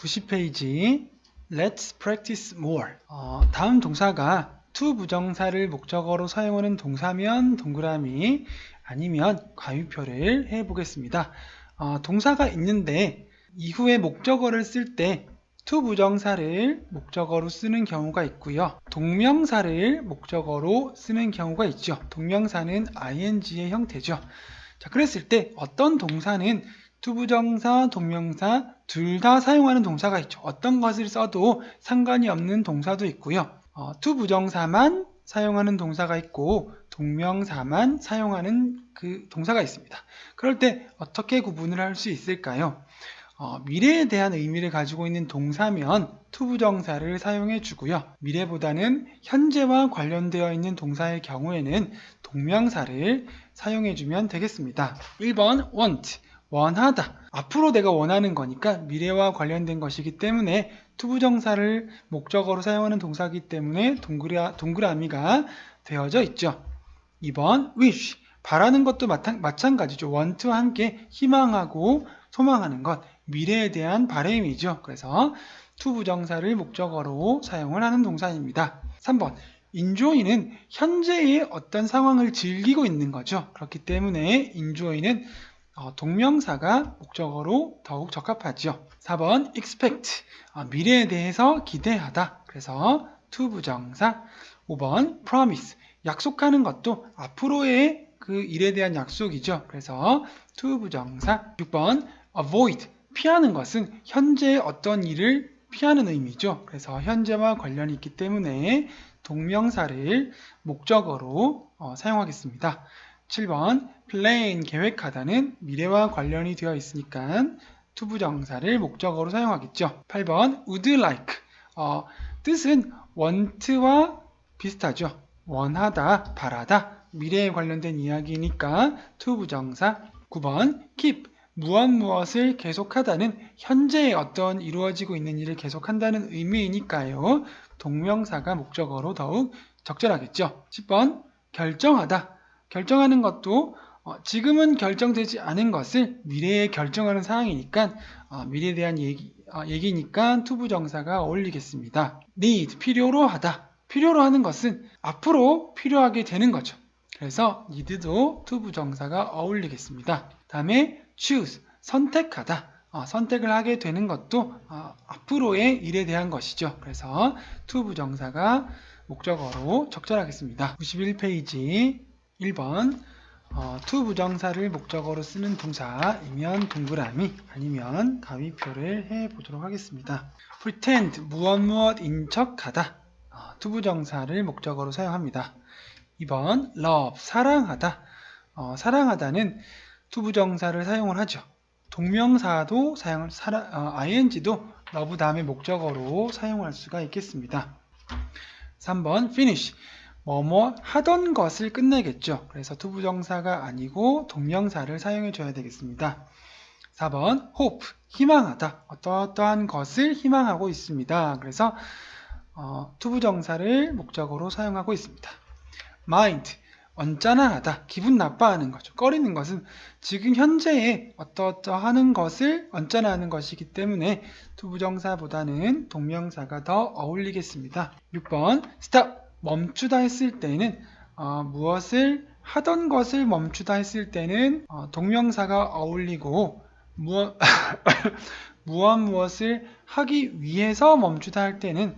90페이지 Let's practice more. 어, 다음 동사가 to 부정사를 목적어로 사용하는 동사면 동그라미 아니면 가위표를 해보겠습니다. 어, 동사가 있는데 이후에 목적어를 쓸 때 to 부정사를 목적어로 쓰는 경우가 있고요. 동명사를 목적어로 쓰는 경우가 있죠. 동명사는 ing의 형태죠. 자, 그랬을 때 어떤 동사는 투부정사, 동명사 둘 다 사용하는 동사가 있죠. 어떤 것을 써도 상관이 없는 동사도 있고요. 어, 투부정사만 사용하는 동사가 있고 동명사만 사용하는 그 동사가 있습니다. 그럴 때 어떻게 구분을 할 수 있을까요? 어, 미래에 대한 의미를 가지고 있는 동사면 투부정사를 사용해 주고요. 미래보다는 현재와 관련되어 있는 동사의 경우에는 동명사를 사용해 주면 되겠습니다. 1번 want 원하다. 앞으로 내가 원하는 거니까 미래와 관련된 것이기 때문에 투부정사를 목적어로 사용하는 동사이기 때문에 동그라, 동그라미가 되어져 있죠. 2번 wish 바라는 것도 마찬, 마찬가지죠. want와 함께 희망하고 소망하는 것 미래에 대한 바램이죠. 그래서 투부정사를 목적어로 사용을 하는 동사입니다. 3번 enjoy는 현재의 어떤 상황을 즐기고 있는 거죠. 그렇기 때문에 enjoy는 어, 동명사가 목적어로 더욱 적합하죠. 4번 expect 어, 미래에 대해서 기대하다. 그래서 to 부정사. 5번 promise 약속하는 것도 앞으로의 그 일에 대한 약속이죠. 그래서 to 부정사. 6번 avoid 피하는 것은 현재의 어떤 일을 피하는 의미죠. 그래서 현재와 관련이 있기 때문에 동명사를 목적어로 어, 사용하겠습니다. 7번 plan 계획하다는 미래와 관련이 되어 있으니까 투부정사를 목적어로 사용하겠죠. 8번 would like 어, 뜻은 want와 비슷하죠. 원하다, 바라다 미래에 관련된 이야기니까 투부정사 9번 keep 무엇 무엇을 계속하다는 현재에 어떤 이루어지고 있는 일을 계속한다는 의미이니까요. 동명사가 목적어로 더욱 적절하겠죠. 10번 결정하다 결정하는 것도 어, 지금은 결정되지 않은 것을 미래에 결정하는 상황이니까 어, 미래에 대한 얘기, 어, 얘기니까 투부 정사가 어울리겠습니다. need 필요로 하다 필요로 하는 것은 앞으로 필요하게 되는 거죠. 그래서 need도 투부 정사가 어울리겠습니다. 다음에 choose 선택하다 어, 선택을 하게 되는 것도 어, 앞으로의 일에 대한 것이죠. 그래서 투부 정사가 목적어로 적절하겠습니다. 91페이지 1번 어, to 부정사를 목적어로 쓰는 동사이면 동그라미 아니면 가위표를 해 보도록 하겠습니다. pretend 무엇 무엇인 척 하다 어, to 부정사를 목적어로 사용합니다. 2번 love 사랑하다 어, 사랑하다는 to 부정사를 사용을 하죠. 동명사도 사용을 사랑, 어, ing도 love 다음에 목적어로 사용할 수가 있겠습니다. 3번 finish 뭐뭐 하던 것을 끝내겠죠. 그래서 투부정사가 아니고 동명사를 사용해 줘야 되겠습니다. 4번 hope 희망하다 어떠어떠한 것을 희망하고 있습니다. 그래서 어, 투부정사를 목적으로 사용하고 있습니다. mind 언짢아 하다 기분 나빠하는 거죠. 꺼리는 것은 지금 현재에 어떠어떠하는 것을 언짢아 하는 것이기 때문에 투부정사보다는 동명사가 더 어울리겠습니다. 6번 stop 멈추다 했을 때는 어, 무엇을 하던 것을 멈추다 했을 때는 어, 동명사가 어울리고 무엇, 무엇 무엇을 하기 위해서 멈추다 할 때는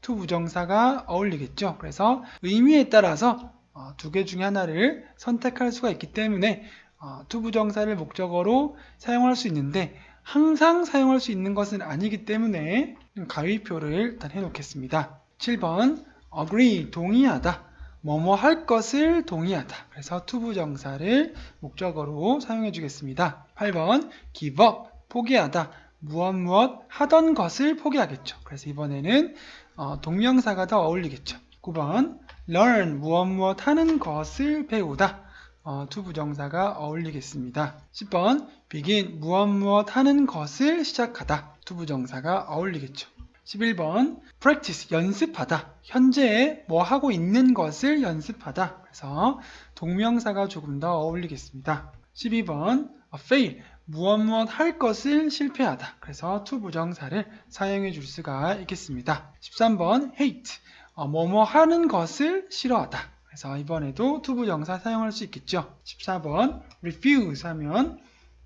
to 부정사가 어울리겠죠. 그래서 의미에 따라서 어, 두개 중에 하나를 선택할 수가 있기 때문에 어, to 부정사를 목적어로 사용할 수 있는데 항상 사용할 수 있는 것은 아니기 때문에 가위표를 일단 해놓겠습니다. 7번 agree 동의하다. 뭐뭐 할 것을 동의하다. 그래서 투부정사를 목적어로 사용해 주겠습니다. 8번 give up 포기하다. 무엇 무엇 하던 것을 포기하겠죠. 그래서 이번에는 어, 동명사가 더 어울리겠죠. 9번 learn 무엇 무엇 하는 것을 배우다. 어, 투부정사가 어울리겠습니다. 10번 begin 무엇 무엇 하는 것을 시작하다. 투부정사가 어울리겠죠 11번 practice 연습하다 현재에 뭐 하고 있는 것을 연습하다 그래서 동명사가 조금 더 어울리겠습니다 12번 fail 무엇 무엇 할 것을 실패하다. 그래서 to 부정사를 사용해 줄 수가 있겠습니다. 13번 hate. 어, 뭐뭐 하는 것을 싫어하다. 그래서 이번에도 to 부정사 사용할 수 있겠죠. 14번 refuse 하면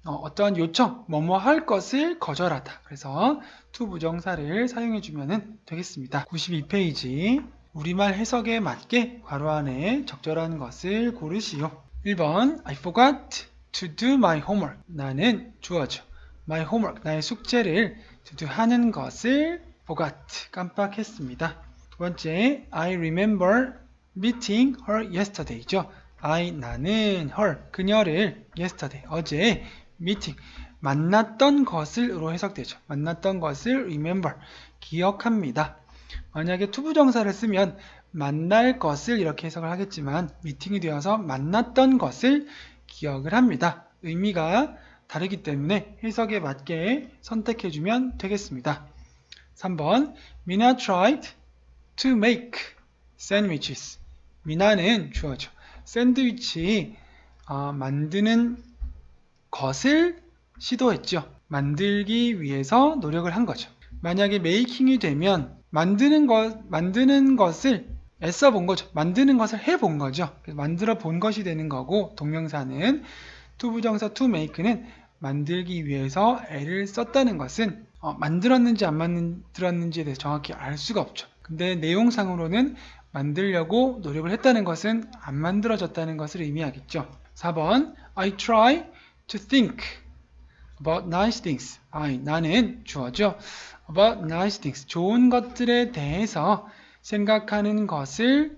어, 떠한 요청, 뭐뭐 할 것을 거절하다. 그래서 to 부정사를 사용해 주면 되겠습니다. 92페이지 우리말 해석에 맞게 괄호 안에 적절한 것을 고르시오. 1번 I forgot to do my homework. 나는 주어져. my homework. 나의 숙제를 to do 하는 것을 forgot. 깜빡했습니다. 두 번째 I remember meeting her yesterday죠. I 나는 her 그녀를 yesterday 어제 meeting 만났던 것을로 해석되죠. 만났던 것을 remember 기억합니다. 만약에 투부정사를 쓰면 만날 것을 이렇게 해석을 하겠지만 미팅이 되어서 만났던 것을 기억을 합니다. 의미가 다르기 때문에 해석에 맞게 선택해주면 되겠습니다. 3번 미나 tried to make sandwiches. 미나는 주어져. 샌드위치 어, 만드는 것을 시도했죠. 만들기 위해서 노력을 한 거죠. 만약에 메이킹이 되면 만드는 것 만드는 것을 애써 본 거죠. 만드는 것을 해 본 거죠. 만들어 본 것이 되는 거고 동명사는 투부정사 to make는 만들기 위해서 애를 썼다는 것은 어, 만들었는지 안 만들었는지에 대해서 정확히 알 수가 없죠. 근데 내용상으로는 만들려고 노력을 했다는 것은 안 만들어졌다는 것을 의미하겠죠. 4번 I try to think about nice things. I 나는 주어죠. about nice things. 좋은 것들에 대해서 생각하는 것을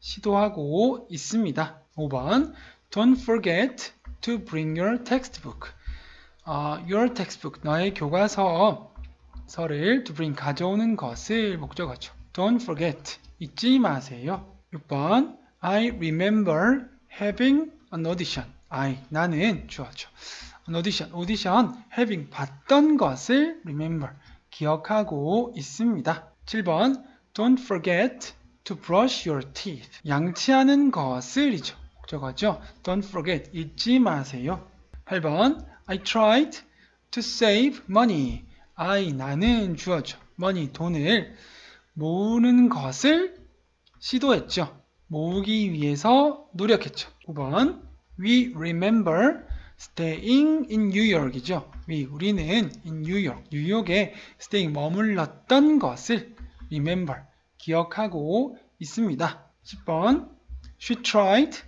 시도하고 있습니다. 5번 Don't forget to bring your textbook. 어, your textbook. 너의 교과서를 to bring 가져오는 것을 목적어죠. Don't forget. 잊지 마세요. 6번 I remember having an audition. I 나는 주어죠. an audition. audition having 봤던 것을 remember 기억하고 있습니다. 7번 Don't forget to brush your teeth. 양치하는 것을이죠. 목적어죠. Don't forget. 잊지 마세요. 8번 I tried to save money. I 나는 주어죠. money 돈을 모으는 것을 시도했죠. 모으기 위해서 노력했죠. 9번 We remember staying in New York이죠. We 우리는 in New York 뉴욕에 staying 머물렀던 것을 remember 기억하고 있습니다. 10번 She tried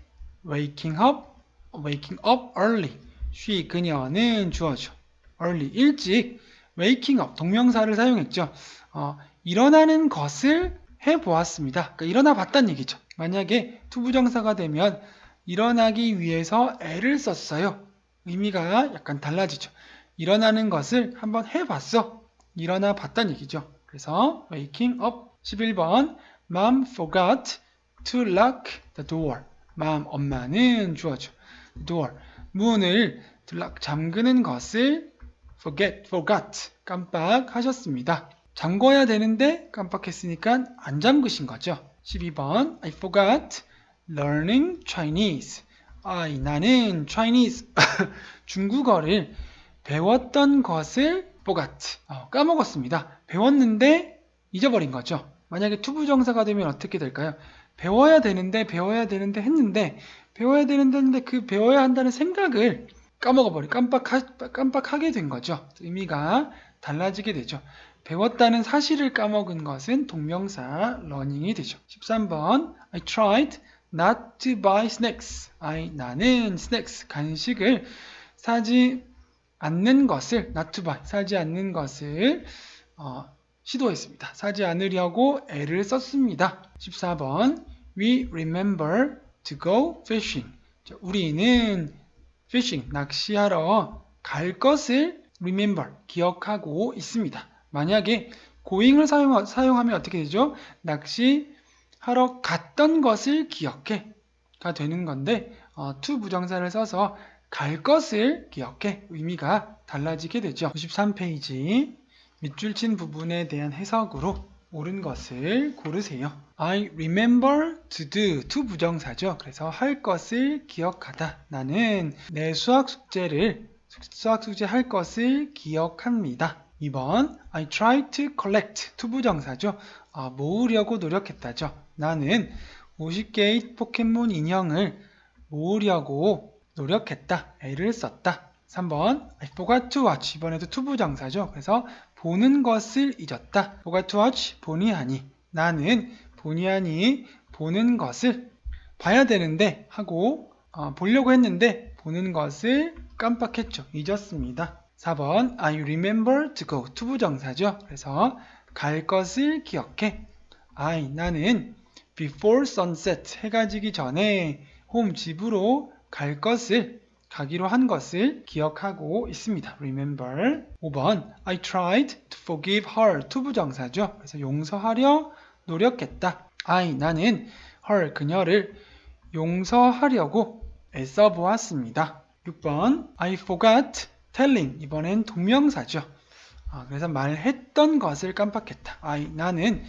waking up waking up early. she 그녀는 주어죠. early 일찍 waking up 동명사를 사용했죠. 어, 일어나는 것을 해 보았습니다. 그러니까 일어나 봤다는 얘기죠. 만약에 투부정사가 되면 일어나기 위해서 애를 썼어요. 의미가 약간 달라지죠. 일어나는 것을 한번 해 봤어. 일어나 봤다는 얘기죠. 그래서 waking up 11번 Mom forgot to lock the door. Mom 엄마는 주어죠. door 문을 lock 잠그는 것을 forget forgot 깜빡하셨습니다. 잠궈야 되는데 깜빡했으니까 안 잠그신 거죠. 12번 I forgot learning Chinese. 아, 나는 Chinese 중국어를 배웠던 것을 forgot 어, 까먹었습니다. 배웠는데 잊어버린 거죠. 만약에 투부정사가 되면 어떻게 될까요? 배워야 되는데 배워야 되는데 했는데 배워야 되는데 했는데 그 배워야 한다는 생각을 까먹어버리 깜빡하, 깜빡하게 된 거죠. 의미가 달라지게 되죠. 배웠다는 사실을 까먹은 것은 동명사 learning이 되죠. 13번 I tried not to buy snacks. I 나는 snacks 간식을 사지 않는 것을 not to buy 사지 않는 것을 어, 시도했습니다. 사지 않으려고 애를 썼습니다. 14번 We remember to go fishing. 우리는 fishing 낚시하러 갈 것을 remember 기억하고 있습니다. 만약에 going을 사용, 사용하면 어떻게 되죠? 낚시 하러 갔던 것을 기억해가 되는 건데 어, to 부정사를 써서 갈 것을 기억해 의미가 달라지게 되죠. 93페이지 밑줄 친 부분에 대한 해석으로 옳은 것을 고르세요. I remember to do to 부정사죠. 그래서 할 것을 기억하다. 나는 내 수학 숙제를 수학 숙제 할 것을 기억합니다. 2번 I tried to collect 투부정사죠. 아, 모으려고 노력했다죠. 나는 50개의 포켓몬 인형을 모으려고 노력했다. 애를 썼다. 3번 I forgot to watch 이번에도 투부정사죠. 그래서 보는 것을 잊었다. forgot to watch 보니 하니 나는 보니 하니 보는 것을 봐야 되는데 하고 어, 보려고 했는데 보는 것을 깜빡했죠. 잊었습니다. 4번 I remember to go 투부정사죠. 그래서 갈 것을 기억해. I 나는 before sunset 해가 지기 전에 홈 집으로 갈 것을 가기로 한 것을 기억하고 있습니다. remember. 5번 I tried to forgive her 투부정사죠. 그래서 용서하려 노력했다. I 나는 her 그녀를 용서하려고 애써 보았습니다. 6번 I forgot telling 이번엔 동명사죠. 아, 그래서 말했던 것을 깜빡했다. I 나는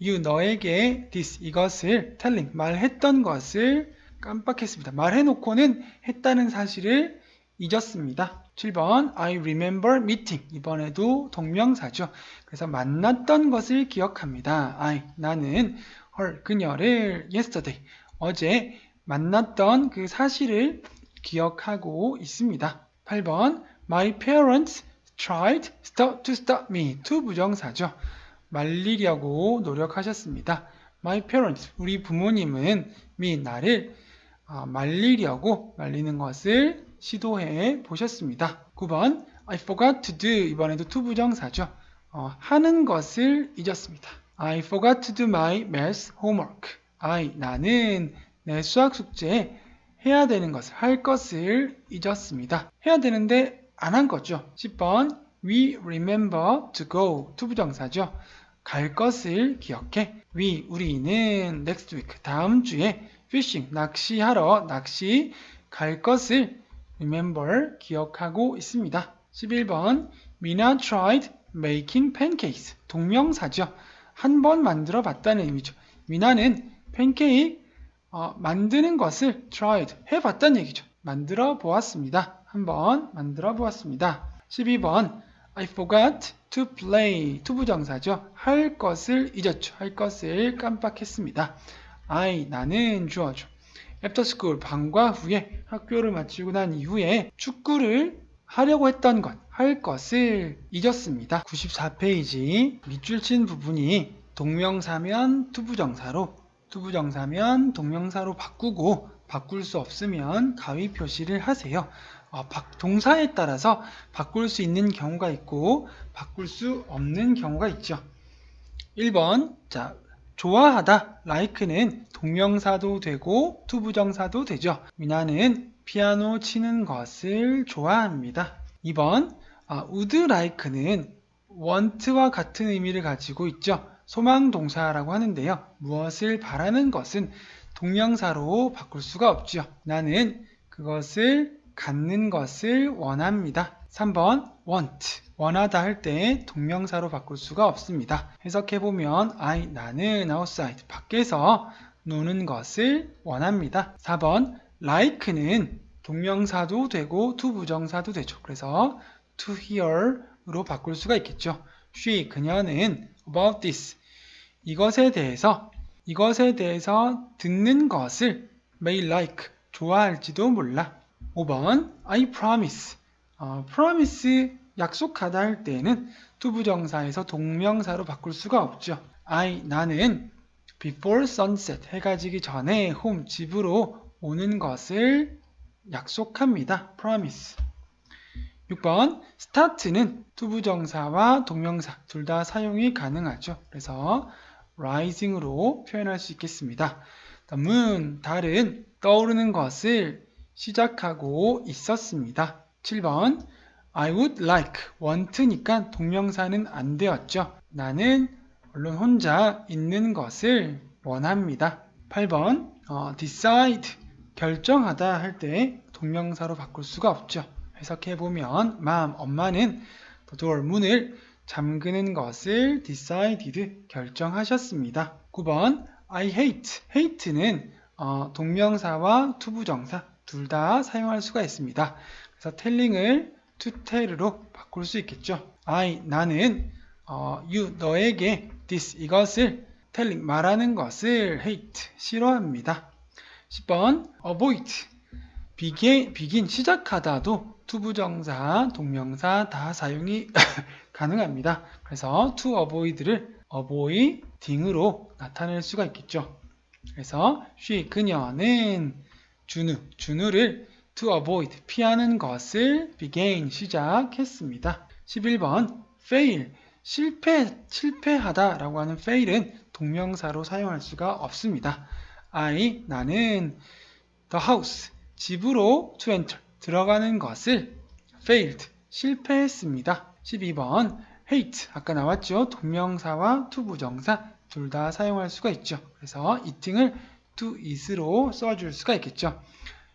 you 너에게 this 이것을 telling 말했던 것을 깜빡했습니다. 말해놓고는 했다는 사실을 잊었습니다. 7번 I remember meeting 이번에도 동명사죠. 그래서 만났던 것을 기억합니다. I 나는 her 그녀를 yesterday 어제 만났던 그 사실을 기억하고 있습니다. 8번 My parents tried to stop me to 부정사죠. 말리려고 노력하셨습니다. My parents 우리 부모님은 me 나를 어, 말리려고 말리는 것을 시도해 보셨습니다. 9번 I forgot to do 이번에도 to 부정사죠. 어, 하는 것을 잊었습니다. I forgot to do my math homework. I 나는 내 수학 숙제 해야 되는 것을 할 것을 잊었습니다. 해야 되는데 안 한 거죠. 10번 We remember to go to 부정사죠. 갈 것을 기억해. We 우리는 next week 다음 주에 fishing 낚시하러 낚시 갈 것을 remember 기억하고 있습니다. 11번 Mina tried making pancakes 동명사죠. 한 번 만들어 봤다는 의미죠. 미나는 팬케이크 어, 만드는 것을 tried 해봤다는 얘기죠. 만들어 보았습니다. 한번 만들어 보았습니다. 12번 I forgot to play 투부정사죠. 할 것을 잊었죠. 할 것을 깜빡했습니다. I 나는 주어죠. After school 방과 후에 학교를 마치고 난 이후에 축구를 하려고 했던 것, 할 것을 잊었습니다. 94페이지 밑줄 친 부분이 동명사면 투부정사로 투부정사면 동명사로 바꾸고 바꿀 수 없으면 가위 표시를 하세요. 어, 동사에 따라서 바꿀 수 있는 경우가 있고 바꿀 수 없는 경우가 있죠. 1번 자 좋아하다 like는 동명사도 되고 투부정사도 되죠. 미나는 피아노 치는 것을 좋아합니다. 2번 아, would like는 want와 같은 의미를 가지고 있죠. 소망 동사라고 하는데요. 무엇을 바라는 것은 동명사로 바꿀 수가 없죠. 나는 그것을 갖는 것을 원합니다. 3번 want 원하다 할 때 동명사로 바꿀 수가 없습니다. 해석해 보면 I 나는 outside 밖에서 노는 것을 원합니다. 4번 like는 동명사도 되고 to 부정사도 되죠. 그래서 to hear으로 바꿀 수가 있겠죠. She 그녀는 about this 이것에 대해서 이것에 대해서 듣는 것을 may like 좋아할지도 몰라. 5번 I promise 어, promise 약속하다 할 때에는 투부정사에서 동명사로 바꿀 수가 없죠. I 나는 before sunset 해가 지기 전에 home 집으로 오는 것을 약속합니다. promise 6번 start는 투부정사와 동명사 둘 다 사용이 가능하죠. 그래서 rising으로 표현할 수 있겠습니다. moon 달은 떠오르는 것을 시작하고 있었습니다. 7번 I would like want니까 동명사는 안 되었죠. 나는 물론 혼자 있는 것을 원합니다. 8번 어, decide 결정하다 할 때 동명사로 바꿀 수가 없죠. 해석해 보면 마음 엄마는 door 문을 잠그는 것을 decided 결정하셨습니다. 9번 I hate hate는 어, 동명사와 투부정사 둘 다 사용할 수가 있습니다. 그래서 telling을 to tell로 바꿀 수 있겠죠. I 나는 어, you 너에게 this 이것을 telling 말하는 것을 hate 싫어합니다. 10번 avoid begin, begin 시작하다도 투부정사, 동명사 다 사용이 가능합니다. 그래서 to avoid를 avoiding으로 나타낼 수가 있겠죠. 그래서 she 그녀는 준우 준우를 to avoid 피하는 것을 began 시작했습니다. 11번 fail 실패 실패하다 라고 하는 fail은 동명사로 사용할 수가 없습니다. I 나는 the house 집으로 to enter 들어가는 것을 failed 실패했습니다. 12번 hate 아까 나왔죠. 동명사와 to 부정사 둘 다 사용할 수가 있죠. 그래서 eating을 to eat로 써줄 수가 있겠죠.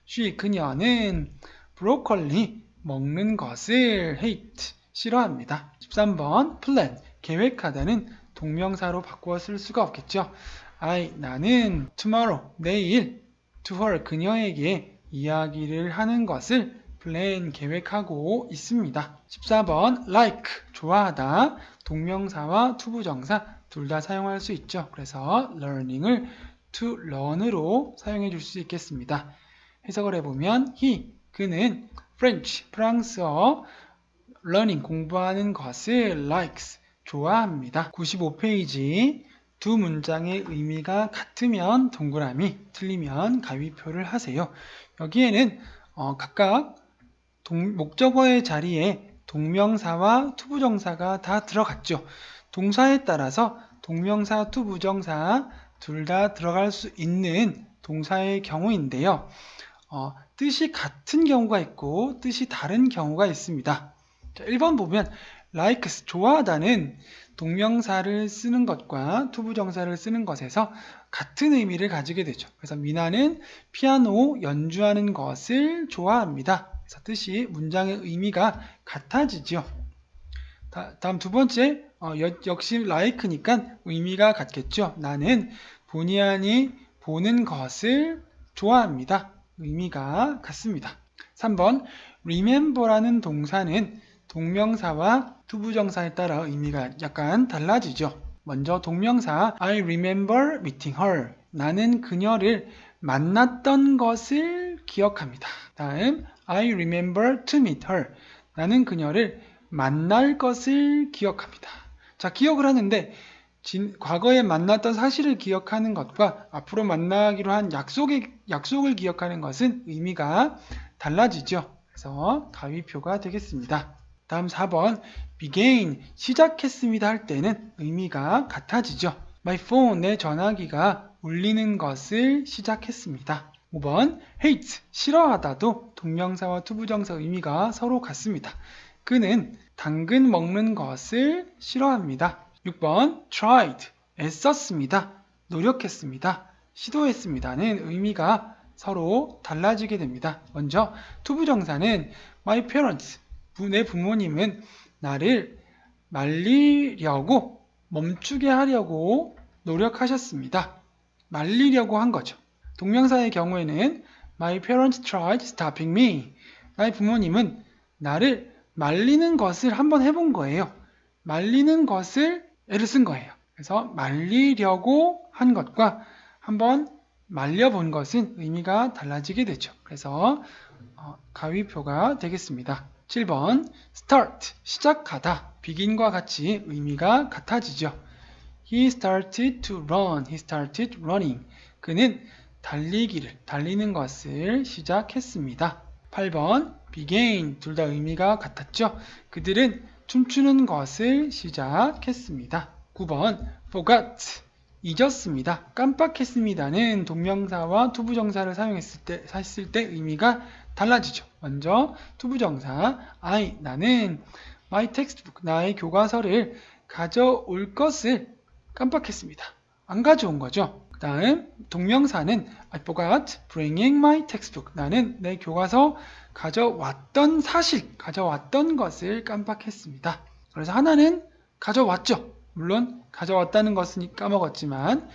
she 그녀는 브로콜리 먹는 것을 hate 싫어합니다. 13번 plan 계획하다는 동명사로 바꾸어 쓸 수가 없겠죠. I 나는 tomorrow 내일 to her 그녀에게 이야기를 하는 것을 plan 계획하고 있습니다. 14번 like 좋아하다 동명사와 투부정사 둘 다 사용할 수 있죠. 그래서 learning을 to learn으로 사용해 줄 수 있겠습니다. 해석을 해보면 he 그는 French 프랑스어 learning 공부하는 것을 likes 좋아합니다. 95페이지 두 문장의 의미가 같으면 동그라미, 틀리면 가위표를 하세요. 여기에는 어, 각각 동- 목적어의 자리에 동명사와 투부정사가 다 들어갔죠. 동사에 따라서 동명사, 투부정사 둘 다 들어갈 수 있는 동사의 경우인데요. 어, 뜻이 같은 경우가 있고 뜻이 다른 경우가 있습니다. 자, 1번 보면 likes 좋아하다는 동명사를 쓰는 것과 투부정사를 쓰는 것에서 같은 의미를 가지게 되죠. 그래서 미나는 피아노 연주하는 것을 좋아합니다. 그래서 뜻이 문장의 의미가 같아지죠. 다, 음 두 번째 어, 여- 역시 like니까 의미가 같겠죠. 나는 본의 아니 보는 것을 좋아합니다. 의미가 같습니다. 3번 remember라는 동사는 동명사와 투부정사에 따라 의미가 약간 달라지죠. 먼저 동명사 I remember meeting her. 나는 그녀를 만났던 것을 기억합니다. 다음 I remember to meet her. 나는 그녀를 만날 것을 기억합니다. 자, 기억을 하는데 진- 과거에 만났던 사실을 기억하는 것과 앞으로 만나기로 한 약속의, 약속을 기억하는 것은 의미가 달라지죠. 그래서 가위표가 되겠습니다. 다음 4번 began 시작했습니다 할 때는 의미가 같아지죠. My phone 내 전화기가 울리는 것을 시작했습니다. 5번 hate 싫어하다도 동명사와 투부정사 의미가 서로 같습니다. 그는 당근 먹는 것을 싫어합니다. 6번 tried 애썼습니다. 노력했습니다. 시도했습니다는 의미가 서로 달라지게 됩니다. 먼저 투부정사는 my parents 부- 내 부모님은 나를 말리려고 멈추게 하려고 노력하셨습니다. 말리려고 한 거죠. 동명사의 경우에는 My parents tried stopping me. 나의 부모님은 나를 말리는 것을 한번 해본 거예요. 말리는 것을 애를 쓴 거예요. 그래서 말리려고 한 것과 한번 말려본 것은 의미가 달라지게 되죠. 그래서 어, 가위표가 되겠습니다. 7번 start 시작하다 begin과 같이 의미가 같아지죠. He started to run. He started running. 그는 달리기를 달리는 것을 시작했습니다. 8번 began 둘 다 의미가 같았죠. 그들은 춤추는 것을 시작했습니다. 9번 forgot 잊었습니다. 깜빡했습니다는 동명사와 투부정사를 사용했을 때, 했을 때 의미가 달라지죠. 먼저 투부정사 I 나는 my textbook 나의 교과서를 가져올 것을 깜빡했습니다. 안 가져온 거죠. 그 다음 동명사는 I forgot bringing my textbook 나는 내 교과서 가져왔던 사실 가져왔던 것을 깜빡했습니다. 그래서 하나는 가져왔죠. 물론 가져왔다는 것은 까먹었지만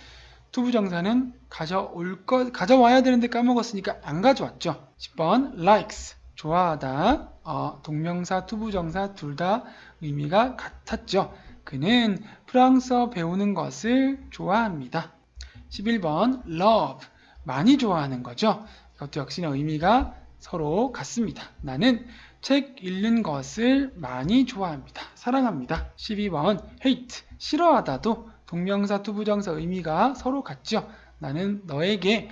투부정사는 가져올 것, 가져와야 되는데 까먹었으니까 안 가져왔죠. 10번 likes 좋아하다. 어, 동명사, 투부정사 둘 다 의미가 같았죠. 그는 프랑스어 배우는 것을 좋아합니다. 11번 love 많이 좋아하는 거죠. 이것도 역시나 의미가 서로 같습니다. 나는 책 읽는 것을 많이 좋아합니다. 사랑합니다. 12번 hate 싫어하다도 동명사 투부정사 의미가 서로 같죠. 나는 너에게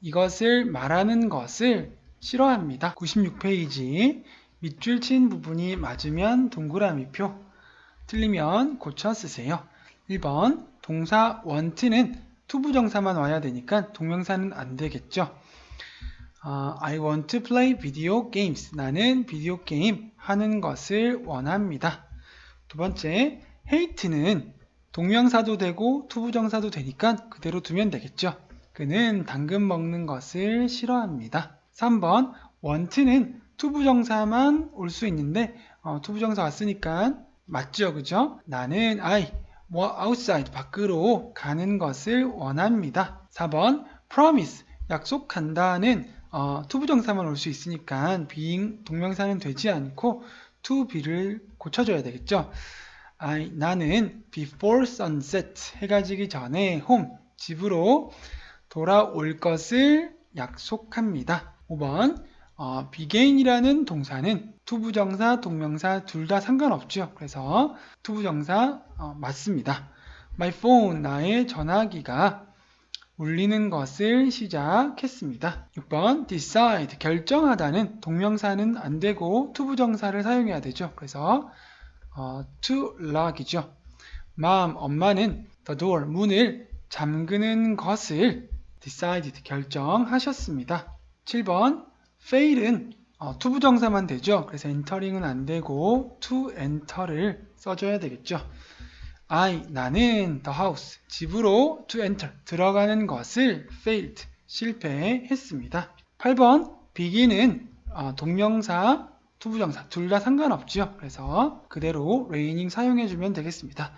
이것을 말하는 것을 싫어합니다. 96페이지 밑줄 친 부분이 맞으면 동그라미표 틀리면 고쳐 쓰세요. 1번 동사 want는 투부정사만 와야 되니까 동명사는 안 되겠죠. 어, I want to play video games. 나는 비디오 게임 하는 것을 원합니다. 두 번째, hate는 동명사도 되고 투부정사도 되니까 그대로 두면 되겠죠. 그는 당근 먹는 것을 싫어합니다. 3번, want는 투부정사만 올 수 있는데 어, 투부정사 왔으니까 맞죠, 그죠? 나는 I 뭐 outside 밖으로 가는 것을 원합니다. 4번, promise 약속한다는 어, 투부정사만 올 수 있으니까 being 동명사는 되지 않고 to be를 고쳐줘야 되겠죠. I, 나는 before sunset 해가 지기 전에 home 집으로 돌아올 것을 약속합니다. 5번 어, begin이라는 동사는 투부정사, 동명사 둘 다 상관없죠. 그래서 투부정사 어, 맞습니다. My phone 나의 전화기가 울리는 것을 시작했습니다. 6번 decide 결정하다는 동명사는 안 되고 투부정사를 사용해야 되죠. 그래서 어, to lock이죠. mom 엄마는 the door 문을 잠그는 것을 decided 결정하셨습니다. 7번 fail은 어, 투부정사만 되죠. 그래서 entering은 안 되고 to enter를 써줘야 되겠죠. I 나는 the house 집으로 to enter 들어가는 것을 failed 실패했습니다. 8번 begin은 어, 동명사 투부정사 둘 다 상관없죠. 그래서 그대로 raining 사용해주면 되겠습니다.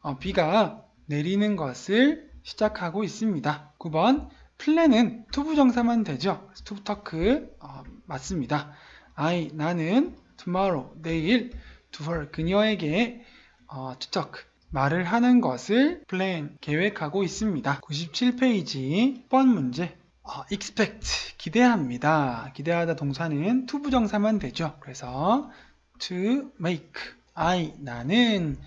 어, 비가 내리는 것을 시작하고 있습니다. 9번 플랜은 투부정사만 되죠. talk 어, 맞습니다. I 나는 tomorrow 내일 to her 그녀에게 어, to talk 말을 하는 것을 plan 계획하고 있습니다. 97페이지 번 문제 어, expect 기대합니다. 기대하다 동사는 투부정사만 되죠. 그래서 to make I 나는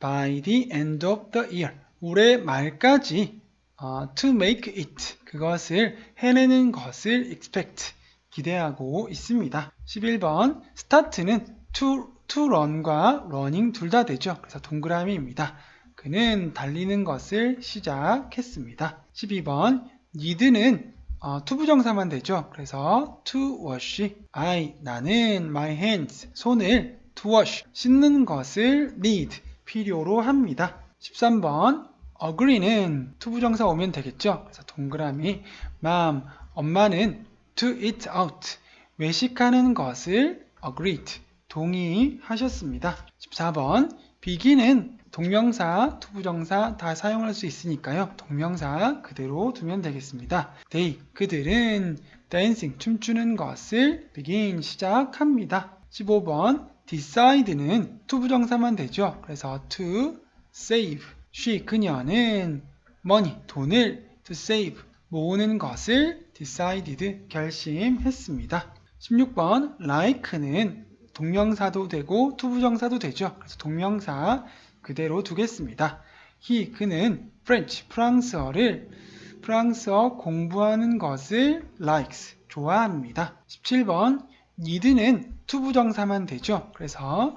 by the end of the year 올해 말까지 어, to make it 그것을 해내는 것을 expect 기대하고 있습니다. 11번 start는 to, to run과 running 둘 다 되죠. 그래서 동그라미입니다. 그는 달리는 것을 시작했습니다. 12번 need는 어, 투부정사만 되죠. 그래서 to wash I 나는 my hands 손을 to wash 씻는 것을 need 필요로 합니다. 13번 agree는 투부정사 오면 되겠죠. 그래서 동그라미 mom 엄마는 to eat out 외식하는 것을 agreed 동의하셨습니다. 14번 begin은 동명사, 투부정사 다 사용할 수 있으니까요. 동명사 그대로 두면 되겠습니다. they 그들은 dancing 춤추는 것을 begin 시작합니다. 15번 decide는 투부정사만 되죠. 그래서 to save she 그녀는 money 돈을 to save 모으는 것을 decided 결심했습니다. 16번 like는 동명사도 되고 투부정사도 되죠. 그래서 동명사 그대로 두겠습니다. he 그는 French 프랑스어를 프랑스어 공부하는 것을 likes 좋아합니다. 17번 need는 투부정사만 되죠. 그래서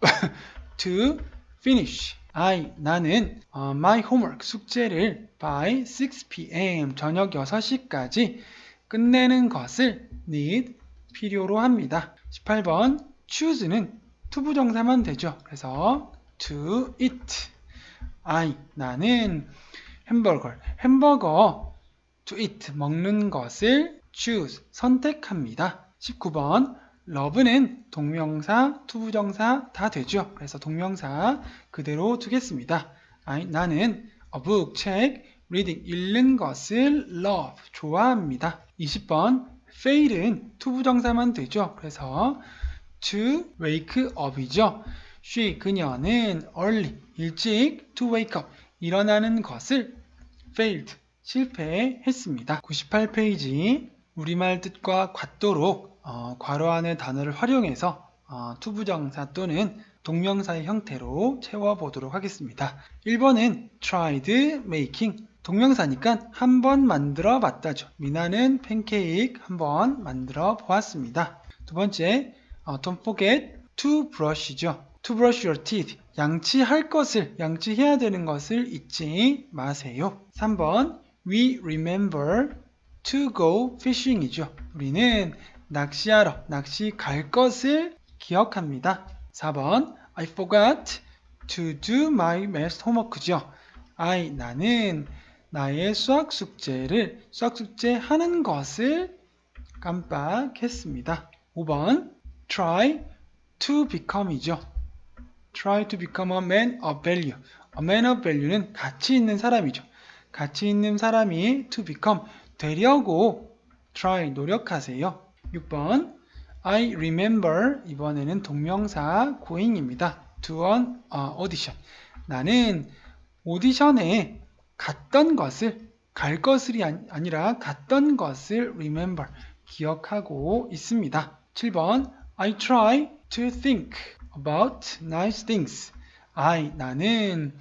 to finish I 나는 어, my homework 숙제를 by 6 p.m. 저녁 6시까지 끝내는 것을 need 필요로 합니다. 18번 choose는 투부정사만 되죠. 그래서 to eat I 나는 햄버거 햄버거 to eat 먹는 것을 choose 선택합니다. 19번 love는 동명사, 투부정사 다 되죠. 그래서 동명사 그대로 두겠습니다. I, 나는 a book, 책, reading, 읽는 것을 love, 좋아합니다. 20번 fail은 to 부정사만 되죠. 그래서 to wake up이죠. She 그녀는 early 일찍 to wake up 일어나는 것을 failed 실패했습니다. 98페이지 우리말 뜻과 같도록 어, 괄호 안의 단어를 활용해서 어, 투부정사 또는 동명사의 형태로 채워보도록 하겠습니다. 1번은 tried making 동명사니까 한 번 만들어 봤다죠. 미나는 팬케이크 한 번 만들어 보았습니다. 두 번째, 어, don't forget to brush죠. To brush your teeth. 양치할 것을, 양치해야 되는 것을 잊지 마세요. 3번, we remember to go fishing이죠. 우리는 낚시하러, 낚시 갈 것을 기억합니다. 4번, I forgot to do my math homework죠. I, 나는 나의 수학 숙제를, 수학 숙제 하는 것을 깜빡했습니다. 5번, try to become이죠. Try to become a man of value. a man of value는 가치 있는 사람이죠. 가치 있는 사람이 to become 되려고 try 노력하세요. 6번 I remember 이번에는 동명사 going입니다. to an 어, audition. 나는 오디션에 갔던 것을 갈 아니- 아니라 갔던 것을 remember 기억하고 있습니다. 7번 I try to think about nice things. I 나는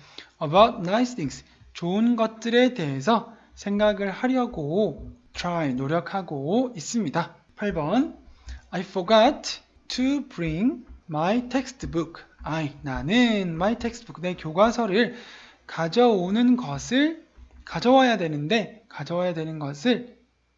about nice things 좋은 것들에 대해서 생각을 하려고 try 노력하고 있습니다. 8번 I forgot to bring my textbook. I 나는 my textbook 내 교과서를 가져오는 것을 가져와야 되는데 가져와야 되는 것을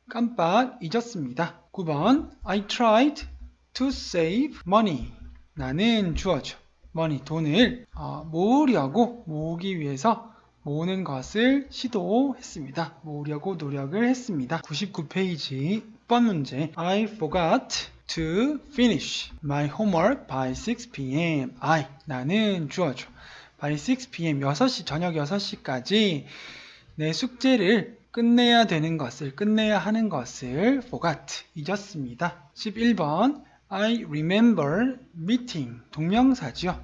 깜빡 잊었습니다. 9번 I tried to save money. 나는 주어죠. money 돈을 어, 모으려고 모으기 위해서 모으는 것을 시도했습니다. 모으려고 노력을 했습니다. 99페이지 6번 문제 I forgot to finish my homework by 6 p.m. I 나는 주어죠. by 6 p.m. 6시 저녁 6시까지 내 숙제를 끝내야 되는 것을 끝내야 하는 것을 forgot 잊었습니다. 11번 I remember meeting 동명사죠.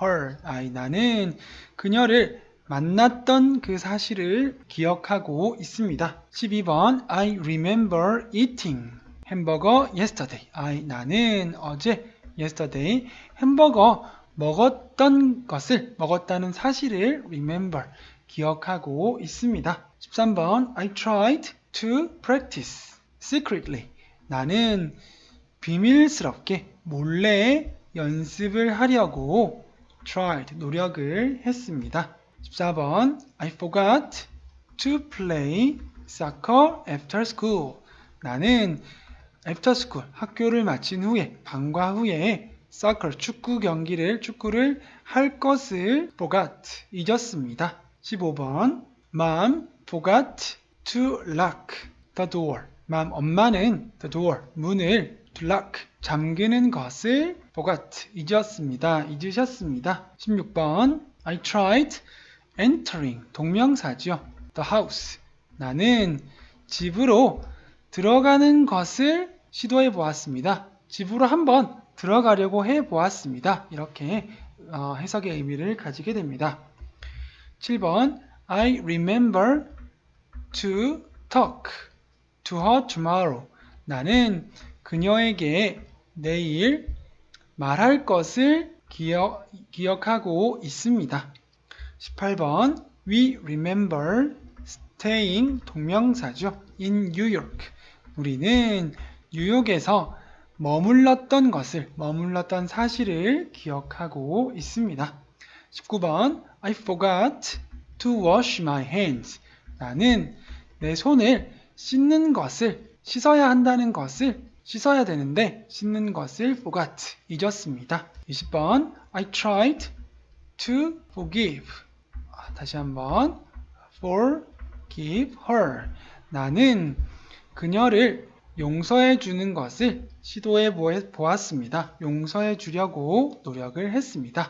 her I 나는 그녀를 만났던 그 사실을 기억하고 있습니다. 12번 I remember eating 햄버거 yesterday. I 나는 어제 yesterday 햄버거 먹었던 것을 먹었다는 사실을 remember 기억하고 있습니다. 13번 I tried to practice secretly. 나는 비밀스럽게 몰래 연습을 하려고 tried 노력을 했습니다. 14번 I forgot to play soccer after school. 나는 after school 학교를 마친 후에 방과 후에 soccer 축구 경기를 축구를 할 것을 forgot 잊었습니다. 15번 Mom forgot to lock the door. 맘 엄마는 the door 문을 lock 잠그는 것을 forgot 잊었습니다. 잊으셨습니다. 16번 I tried entering 동명사죠. the house 나는 집으로 들어가는 것을 시도해 보았습니다. 집으로 한번 들어가려고 해 보았습니다. 이렇게 어, 해석의 의미를 가지게 됩니다. 7번 I remember to talk to her tomorrow. 나는 그녀에게 내일 말할 것을 기억, 기억하고 있습니다. 18번 We remember staying 동명사죠. in New York. 우리는 뉴욕에서 머물렀던 것을 머물렀던 사실을 기억하고 있습니다. 19번 I forgot to wash my hands. 나는 내 손을 씻는 것을 씻어야 한다는 것을 씻어야 되는데 씻는 것을 forgot 잊었습니다. 20번 I tried to forgive. 아, 다시 한번 forgive her. 나는 그녀를 용서해 주는 것을 시도해 보았습니다. 용서해 주려고 노력을 했습니다.